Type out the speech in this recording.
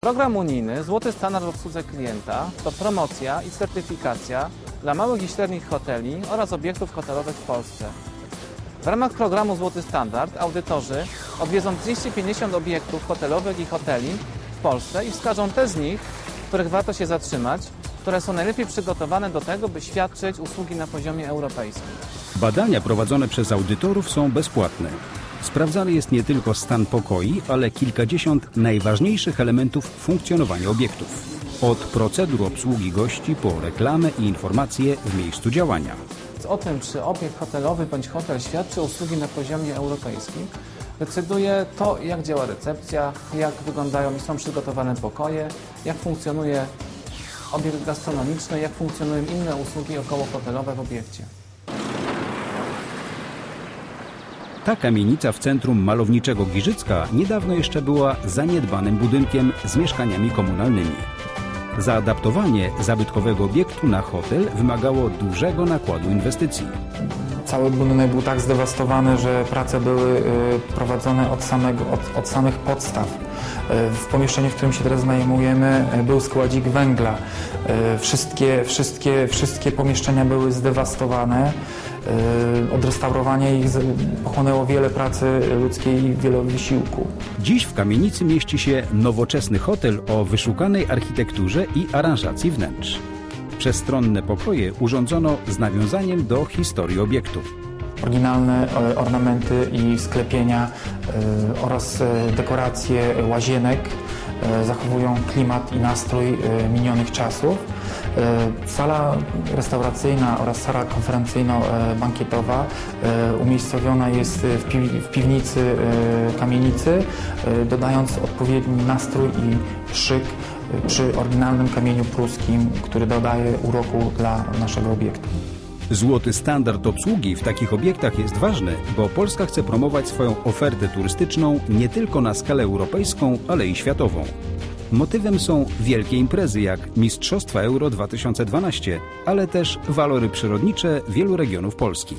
Program unijny Złoty Standard w obsłudze klienta to promocja i certyfikacja dla małych i średnich hoteli oraz obiektów hotelowych w Polsce. W ramach programu Złoty Standard audytorzy odwiedzą 250 obiektów hotelowych i hoteli w Polsce i wskażą te z nich, w których warto się zatrzymać, które są najlepiej przygotowane do tego, by świadczyć usługi na poziomie europejskim. Badania prowadzone przez audytorów są bezpłatne. Sprawdzany jest nie tylko stan pokoi, ale kilkadziesiąt najważniejszych elementów funkcjonowania obiektów. Od procedur obsługi gości po reklamę i informacje w miejscu działania. O tym, czy obiekt hotelowy bądź hotel świadczy usługi na poziomie europejskim, decyduje to, jak działa recepcja, jak wyglądają i są przygotowane pokoje, jak funkcjonuje obiekt gastronomiczny, jak funkcjonują inne usługi okołohotelowe w obiekcie. Ta kamienica w centrum malowniczego Giżycka niedawno jeszcze była zaniedbanym budynkiem z mieszkaniami komunalnymi. Zaadaptowanie zabytkowego obiektu na hotel wymagało dużego nakładu inwestycji. Cały budynek był tak zdewastowany, że prace były y, prowadzone od, samego, od, od samych podstaw. Y, W pomieszczeniu, w którym się teraz zajmujemy, y, był składzik węgla. Wszystkie, wszystkie, wszystkie pomieszczenia były zdewastowane. Odrestaurowanie ich pochłonęło wiele pracy ludzkiej i wiele wysiłku. Dziś w kamienicy mieści się nowoczesny hotel o wyszukanej architekturze i aranżacji wnętrz. Przestronne pokoje urządzono z nawiązaniem do historii obiektu. Oryginalne e, ornamenty i sklepienia e, oraz e, dekoracje łazienek zachowują klimat i nastrój minionych czasów. Sala restauracyjna oraz sala konferencyjno-bankietowa umiejscowiona jest w pi- w piwnicy kamienicy, dodając odpowiedni nastrój i szyk przy oryginalnym kamieniu pruskim, który dodaje uroku dla naszego obiektu. Złoty standard obsługi w takich obiektach jest ważny, bo Polska chce promować swoją ofertę turystyczną nie tylko na skalę europejską, ale i światową. Motywem są wielkie imprezy jak Mistrzostwa Euro 2012, ale też walory przyrodnicze wielu regionów Polski.